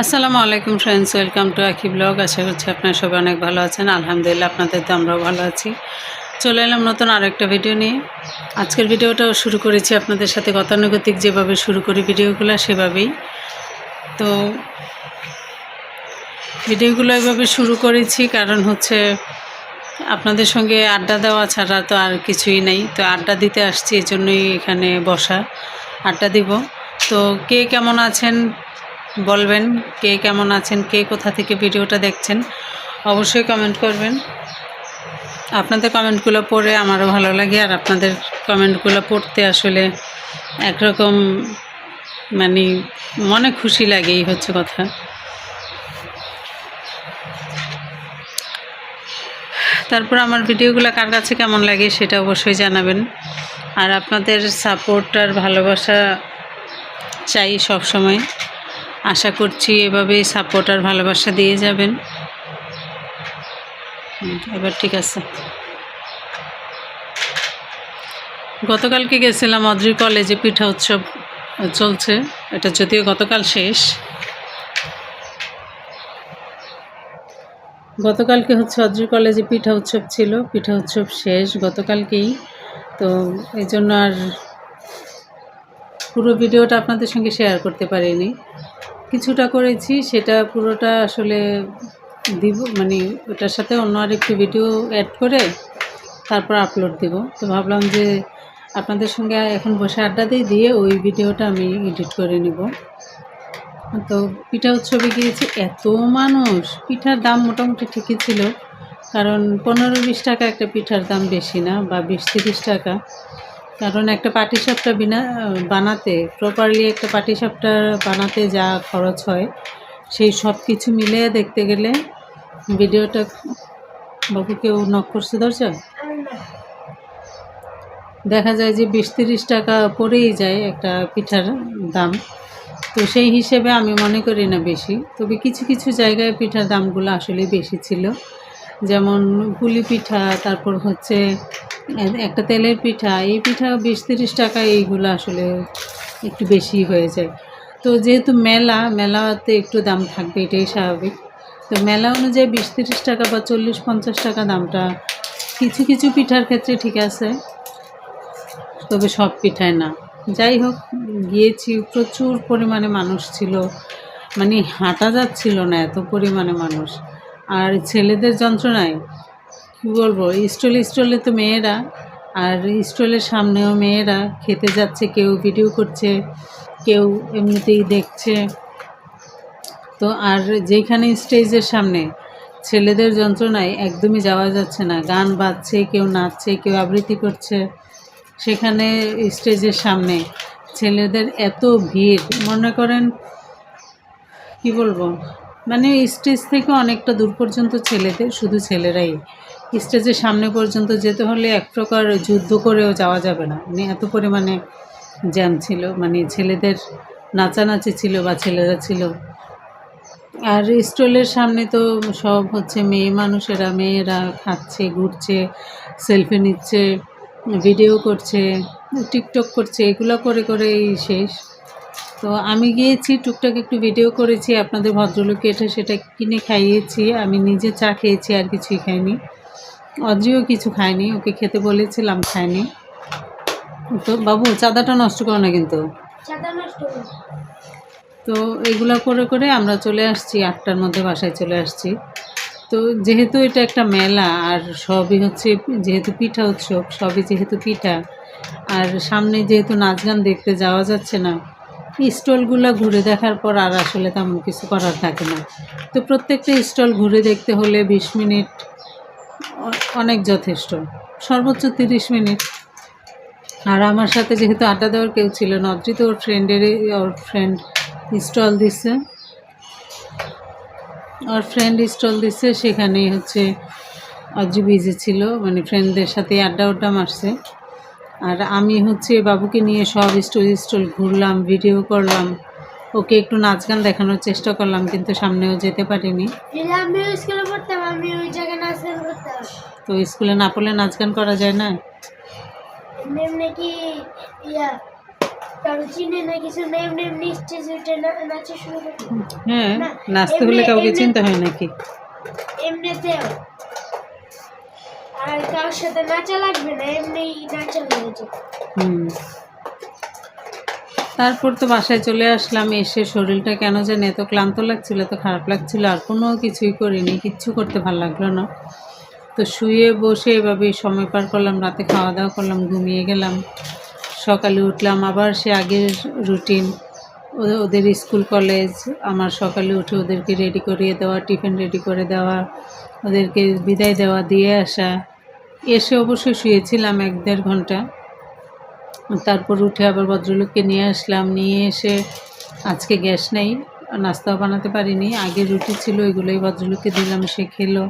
আসসালামু আলাইকুম friends welcome to Aki blog আশা করছি আপনারা সবাই অনেক ভালো আছেন। আলহামদুলিল্লাহ, আপনাদের তো আমরাও ভালো আছি। চলে এলাম নতুন আরেকটা ভিডিও নিয়ে। আজকের ভিডিওটাও শুরু করেছি আপনাদের সাথে গতানুগতিক যেভাবে শুরু করি ভিডিওগুলো সেভাবেই। তো ভিডিওগুলো এভাবে শুরু করেছি, কারণ হচ্ছে আপনাদের সঙ্গে আড্ডা দেওয়া ছাড়া তো আর কিছুই নেই। তো আড্ডা দিতে আসছি এই জন্যই এখানে বসা। আড্ডা দিব। তো কে কেমন আছেন? বলবেন কে কেমন আছেন, কে কোথা থেকে ভিডিওটা দেখছেন, অবশ্যই কমেন্ট করবেন। আপনাদের কমেন্টগুলো পড়ে আমারও ভালো লাগে আর আপনাদের কমেন্টগুলো পড়তে আসলে একরকম মানে মনে খুশি লাগে, এই হচ্ছে কথা। তারপর আমার ভিডিওগুলো কার কাছে কেমন লাগে সেটা অবশ্যই জানাবেন। আর আপনাদের সাপোর্ট আর ভালোবাসা চাই সব সময় আশা করছি এভাবেই সাপোর্ট আর ভালোবাসা দিয়ে যাবেন। এবার ঠিক আছে। গতকালকে গেছিলাম অদ্রি কলেজে পিঠা উৎসব চলছে। এটা যদিও গতকাল শেষ। গতকালকে হচ্ছে অদ্রি কলেজে পিঠা উৎসব ছিল। পিঠা উৎসব শেষ গতকালকেই। তো এই জন্য আর পুরো ভিডিওটা আপনাদের সঙ্গে শেয়ার করতে পারিনি। কিছুটা করেছি, সেটা পুরোটা আসলে দিব মানে ওটার সাথে অন্য আরেকটি ভিডিও অ্যাড করে তারপর আপলোড দিব। তো ভাবলাম যে আপনাদের সঙ্গে এখন বসে আড্ডা দিয়ে দিয়ে ওই ভিডিওটা আমি এডিট করে নিব। তো পিঠা উৎসবে গিয়েছি, এত মানুষ! পিঠার দাম মোটামুটি ঠিকই ছিল, কারণ পনেরো বিশ টাকা একটা পিঠার দাম বেশি না, বা বিশ তিরিশ টাকা। কারণ একটা পাটিসাপটা বিনা বানাতে প্রপারলি একটা পাটিসাপটা বানাতে যা খরচ হয়, সেই সব কিছু মিলে দেখতে গেলে ভিডিওটা বাবু কেউ নক করছে দরজা? দেখা যায় যে বিশ তিরিশ টাকা পড়েই যায় একটা পিঠার দাম। তো সেই হিসেবে আমি মনে করি না বেশি। তবে কিছু কিছু জায়গায় পিঠার দামগুলো আসলে বেশি ছিল। যেমন পুলি পিঠা, তারপর হচ্ছে একটা তেলের পিঠা, এই পিঠা বিশ তিরিশ টাকা, এইগুলো আসলে একটু বেশি হয়ে যায়। তো যেহেতু মেলা, মেলাতে একটু দাম থাকবে, এটাই স্বাভাবিক। তো মেলা অনুযায়ী বিশ তিরিশ টাকা বা চল্লিশ পঞ্চাশ টাকা দামটা কিছু কিছু পিঠার ক্ষেত্রে ঠিক আছে, তবে সব পিঠায় না। যাই হোক, গিয়েছি, প্রচুর পরিমাণে মানুষ ছিল। মানে হাঁটা যাচ্ছিল না এত পরিমাণে মানুষ। আর ছেলেদের যন্ত্রণায় কী বলব? স্টল, স্টলে তো মেয়েরা, আর স্টলের সামনেও মেয়েরা খেতে যাচ্ছে, কেউ ভিডিও করছে, কেউ এমনিতেই দেখছে। তো আর যেখানে স্টেজের সামনে, ছেলেদের যন্ত্রণায় একদমই যাওয়া যাচ্ছে না। গান বাজছে, কেউ নাচছে, কেউ আবৃত্তি করছে। সেখানে স্টেজের সামনে ছেলেদের এত ভিড়। মনে করেন, কি বলব? মানে স্টেজ থেকে অনেকটা দূর পর্যন্ত ছেলেদের, শুধু ছেলেরাই স্টেজের সামনে পর্যন্ত যেতে হলে এক প্রকার যুদ্ধ করেও যাওয়া যাবে না। মানে এত পরিমাণে জ্যাম ছিল মানে ছেলেদের নাচানাচি ছিল বা ছেলেরা ছিল। আর স্টলের সামনে তো সব হচ্ছে মেয়ে মানুষেরা, মেয়েরা খাচ্ছে, ঘুরছে, সেলফি নিচ্ছে, ভিডিও করছে, টিকটক করছে, এগুলো করে করেই শেষ। তো আমি গিয়েছি, টুকটাক একটু ভিডিও করেছি, আপনাদের ভদ্রলোককে এটা সেটা কিনে খাইয়েছি, আমি নিজে চা খেয়েছি, আর কিছুই খাইনি। অদ্রিও কিছু খায়নি ওকে খেতে বলেছিলাম খায়নি। তো বাবু চাঁদাটা নষ্ট করো না কিন্তু। তো এগুলো করে করে আমরা চলে আসছি আটটার মধ্যে বাসায় চলে আসছি। তো যেহেতু এটা একটা মেলা আর সবই হচ্ছে যেহেতু পিঠা উৎসব সবই যেহেতু পিঠা আর সামনে যেহেতু নাচ গান দেখতে যাওয়া যাচ্ছে না স্টলগুলো ঘুরে দেখার পর আর আসলে তেমন কিছু করার থাকে না। তো প্রত্যেকটা স্টল ঘুরে দেখতে হলে বিশ মিনিট অনেক যথেষ্ট। সর্বোচ্চ তিরিশ মিনিট। আর আমার সাথে যেহেতু আড্ডা দেওয়ার কেউ ছিল না, অদ্রিত ওর ফ্রেন্ডেরই ওর ফ্রেন্ড স্টল দিচ্ছে ওর ফ্রেন্ড স্টল দিচ্ছে সেখানেই হচ্ছে অদ্রি বিজি ছিল মানে ফ্রেন্ডদের সাথে আড্ডা উড্ডা মারছে। আর আমি হচ্ছে বাবুকে নিয়ে সব স্টল স্টল ঘুরলাম ভিডিও করলাম। ওকে একটু নাচ গান দেখানোর চেষ্টা করলাম, কিন্তু সামনেও যেতে পারিনি। আমি ওই তো স্কুলে না পড়লে নাচ গান করা যায় না? এমনি এমনি ইয়া চিনে না কিছু না এমনি এমনি স্টেজে উঠে না- শুরু করে হ্যাঁ। নাচতে হলে কাউকে চিনতে হয় নাকি? এমনিতেও আর কারোর সাথে নাচা লাগবে না এমনি নাচা হয়ে যায়। হুম। তারপর তো বাসায় চলে আসলাম এসে শরীরটা কেন জানি এত ক্লান্ত লাগছিল এত খারাপ লাগছিল আর কোনো কিছুই করিনি কিচ্ছু করতে ভালো লাগল না। তো শুয়ে বসে এভাবে সময় পার করলাম, রাতে খাওয়া দাওয়া করলাম, ঘুমিয়ে গেলাম। সকালে উঠলাম, আবার সে আগের রুটিন ওদের স্কুল কলেজ আমার সকালে উঠে ওদেরকে রেডি করিয়ে দেওয়া টিফিন রেডি করে দেওয়া, ওদেরকে বিদায় দেওয়া, দিয়ে আসা। এসে অবশ্যই শুয়েছিলাম এক দেড় ঘণ্টা। তারপর উঠে আবার ভদ্রলোককে নিয়ে আসলাম, নিয়ে এসে আজকে গ্যাস নেই, নাস্তাও বানাতে পারিনি, আগে রুটি ছিল, ওইগুলোই ভদ্রলোককে দিলাম, সে খেলো।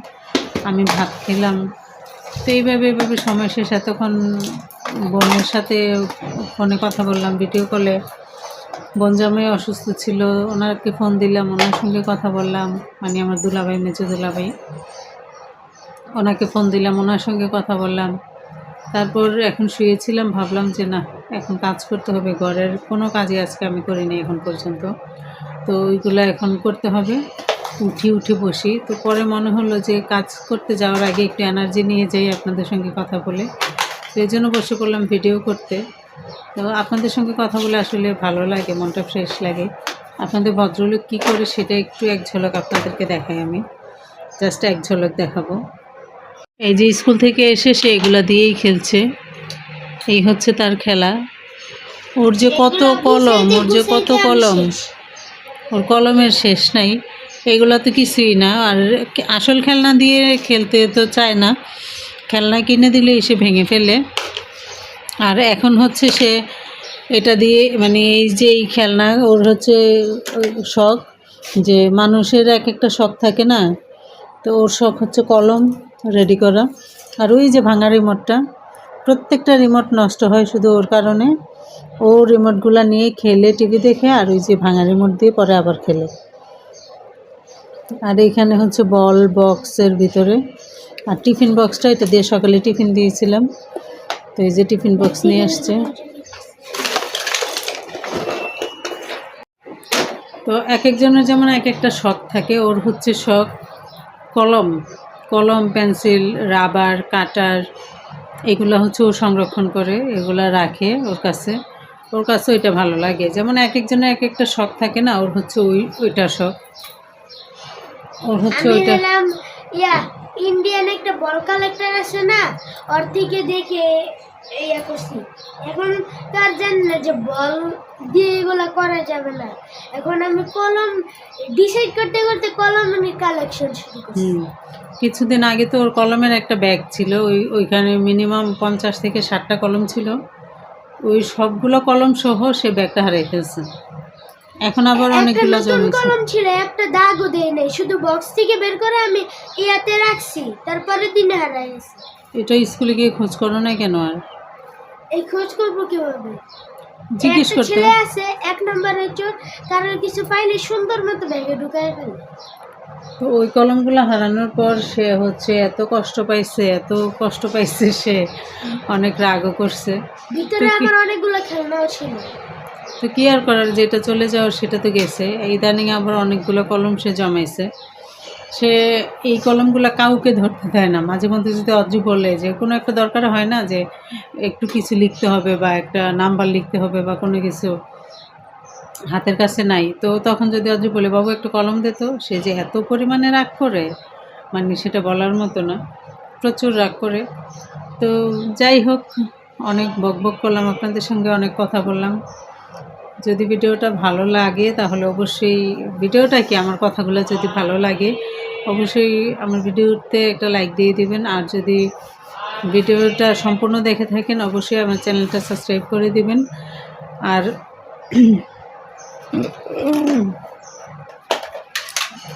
আমি ভাত খেলাম। তো এইভাবে এইভাবে সময় শেষ। এতক্ষণ বোনের সাথে ফোনে কথা বললাম ভিডিও কলে বোন জামাই অসুস্থ ছিল, ওনাকে ফোন দিলাম, ওনার সঙ্গে কথা বললাম। মানে আমার দুলাভাই, মেজো দুলাভাই। ওনাকে ফোন দিলাম, ওনার সঙ্গে কথা বললাম। তারপর এখন শুয়েছিলাম, ভাবলাম যে না, এখন কাজ করতে হবে, ঘরের কোনো কাজই আজকে আমি করিনি এখন পর্যন্ত। তো ওইগুলো এখন করতে হবে। উঠি উঠে বসি। তো পরে মনে হলো যে কাজ করতে যাওয়ার আগে একটু এনার্জি নিয়ে যাই আপনাদের সঙ্গে কথা বলে। তো এই জন্য বসে পড়লাম ভিডিও করতে। তো আপনাদের সঙ্গে কথা বলে আসলে ভালো লাগে মনটা ফ্রেশ লাগে। আপনাদের ভদ্রলোক কী করে সেটা একটু এক ঝলক আপনাদেরকে দেখাই আমি। জাস্ট এক ঝলক দেখাবো। এই যে স্কুল থেকে এসে সে এগুলা দিয়েই খেলছে। এই হচ্ছে তার খেলা। ওর যে কত কলম ওর যে কত কলম। ওর কলমের শেষ নাই। এগুলো তো কিছুই না। আর আসল খেলনা দিয়ে খেলতে তো চায় না। খেলনা কিনে দিলে এসে ভেঙে ফেলে। আর এখন হচ্ছে সে এটা দিয়ে মানে এই যে এই খেলনা, ওর হচ্ছে শখ যে মানুষের এক একটা শখ থাকে না? তো ওর শখ হচ্ছে কলম রেডি করা। আর ওই যে ভাঙা রিমোটটা প্রত্যেকটা রিমোট নষ্ট হয় শুধু ওর কারণে। ও রিমোটগুলো নিয়ে খেলে টিভি দেখে, আর ওই যে ভাঙা রিমোট দিয়ে পরে আবার খেলে। আর এইখানে হচ্ছে বল বক্সের ভিতরে। আর টিফিন বক্সটা, এটা দিয়ে সকালে টিফিন দিয়েছিলাম। তো এই যে টিফিন বক্স নিয়ে আসছে। তো এক একজনের যেমন এক একটা শখ থাকে, ওর হচ্ছে শখ কলম। কলম, পেন্সিল, রাবার, কাটার, এগুলো হচ্ছে ও সংরক্ষণ করে, এগুলো রাখে ওর কাছে। ওর কাছে ওইটা ভালো লাগে। যেমন এক একজনের এক একটা শখ থাকে না, ওর হচ্ছে ওই, ওইটা শখ। ওর হচ্ছে আমি ওইটা ইয়া ইন্ডিয়ান একটা বল কালেক্টর আছে না ওর থেকে দেখে ইয়া করছি। এখন তার জানি না যে বল দিয়ে এগুলো করা যাবে না। এখন আমি কলম ডিসাইড করতে করতে কলম আমি কালেকশন শুরু করছি। কিছুদিন আগে তো ওর কলমের একটা ব্যাগ ছিল ওই ওইখানে মিনিমাম পঞ্চাশ থেকে ষাটটা কলম ছিল। ওই সবগুলো কলম সহ সে ব্যাগটা হারিয়ে ফেলছে। এখন আবার অনেকগুলো জমেছে। কলম ছিল একটা দাগও দেয় নাই। শুধু বক্স থেকে বের করে আমি ইয়াতে রাখছি তারপরে দিন হারাই গেছে। এটা স্কুলে গিয়ে খোঁজ করো না কেন আর? এই খোঁজ করব কীভাবে? জিজ্ঞেস করতে। ছেলে আছে এক নম্বরের চোর কারোর কিছু পাইলে সুন্দর মতো ব্যাগে ঢুকায় ফেলে। তো ওই কলমগুলো হারানোর পর সে হচ্ছে এত কষ্ট পাইছে এত কষ্ট পাইছে সে অনেক রাগও করছে। ভিতরে আমার অনেকগুলো খেলনাও ছিল। তো কী আর করার, যেটা চলে যাওয়ার সেটা তো গেছে। ইদানিং আবার অনেকগুলো কলম সে জমাইছে। সে এই কলমগুলো কাউকে ধরতে দেয় না। মাঝে মধ্যে যদি অর্জি বলে যে, কোনো একটা দরকার হয় না যে, একটু কিছু লিখতে হবে বা একটা নাম্বার লিখতে হবে বা কোনো কিছু হাতের কাছে নাই। তো তখন যদি অর্জি বলে, বাবু, একটু কলম দে তো। সে যে এত পরিমাণে রাগ করে মানে সেটা বলার মতো না। প্রচুর রাগ করে। তো যাই হোক, অনেক বক বক করলাম আপনাদের সঙ্গে, অনেক কথা বললাম। যদি ভিডিওটা ভালো লাগে, তাহলে অবশ্যই ভিডিওটা কি আমার কথাগুলো যদি ভালো লাগে, অবশ্যই আমার ভিডিওতে একটা লাইক দিয়ে দিবেন। আর যদি ভিডিওটা সম্পূর্ণ দেখে থাকেন, অবশ্যই আমার চ্যানেলটা সাবস্ক্রাইব করে দিবেন। আর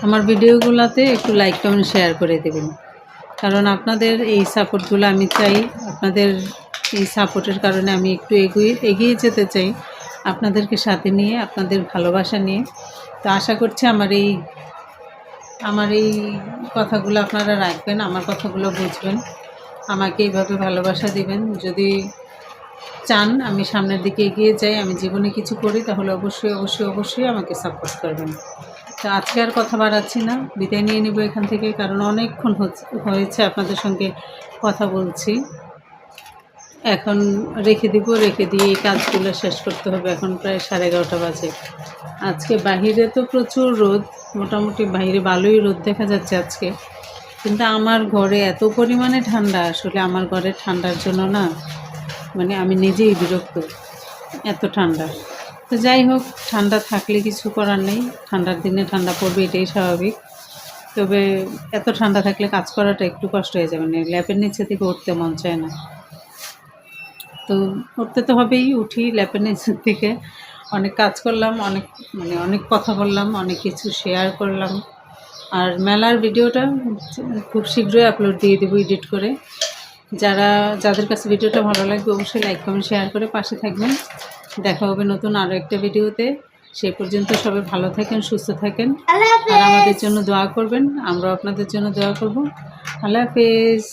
আমার ভিডিওগুলোতে একটু লাইক কমেন্ট শেয়ার করে দেবেন। কারণ আপনাদের এই সাপোর্টগুলো আমি চাই। আপনাদের এই সাপোর্টের কারণে আমি একটু এগিয়ে এগিয়ে যেতে চাই। আপনাদেরকে সাথে নিয়ে, আপনাদের ভালোবাসা নিয়ে। তো আশা করছি আমার এই আমার এই কথাগুলো আপনারা রাখবেন, আমার কথাগুলো বুঝবেন। আমাকে এইভাবে ভালোবাসা দিবেন। যদি চান আমি সামনের দিকে এগিয়ে যাই, আমি জীবনে কিছু করি, তাহলে অবশ্যই অবশ্যই অবশ্যই আমাকে সাপোর্ট করবেন। তো আজকে আর কথা বাড়াচ্ছি না। বিদায় নিয়ে নেব এখান থেকে, কারণ অনেকক্ষণ হয়েছে আপনাদের সঙ্গে কথা বলছি। এখন রেখে দিব, রেখে দিয়ে এই কাজগুলো শেষ করতে হবে। এখন প্রায় সাড়ে এগারোটা বাজে। আজকে বাহিরে তো প্রচুর রোদ, মোটামুটি বাইরে ভালোই রোদ দেখা যাচ্ছে আজকে। কিন্তু আমার ঘরে এত পরিমাণে ঠান্ডা, আসলে আমার ঘরে ঠান্ডার জন্য না মানে আমি নিজেই বিরক্ত, এত ঠান্ডা। তো যাই হোক, ঠান্ডা থাকলে কিছু করার নেই, ঠান্ডার দিনে ঠান্ডা পড়বে এটাই স্বাভাবিক। তবে এত ঠান্ডা থাকলে কাজ করাটা একটু কষ্ট হয়ে যাবে না ল্যাপের নিচে থেকে উঠতে মন চায় না। তো উঠতে তো হবেই উঠি ল্যাপের নিচের থেকে অনেক কাজ করলাম অনেক মানে অনেক কথা বললাম অনেক কিছু শেয়ার করলাম। আর মেলার ভিডিওটা খুব শীঘ্রই আপলোড দিয়ে দেবো এডিট করে। যারা যাদের কাছে ভিডিওটা ভালো লাগবে অবশ্যই লাইক কমেন্ট শেয়ার করে পাশে থাকবেন। দেখা হবে নতুন আরও একটা ভিডিওতে। সে পর্যন্ত সবাই ভালো থাকেন সুস্থ থাকেন। আর আমাদের জন্য দোয়া করবেন আমরাও আপনাদের জন্য দোয়া করব। আল্লাহ হাফেজ।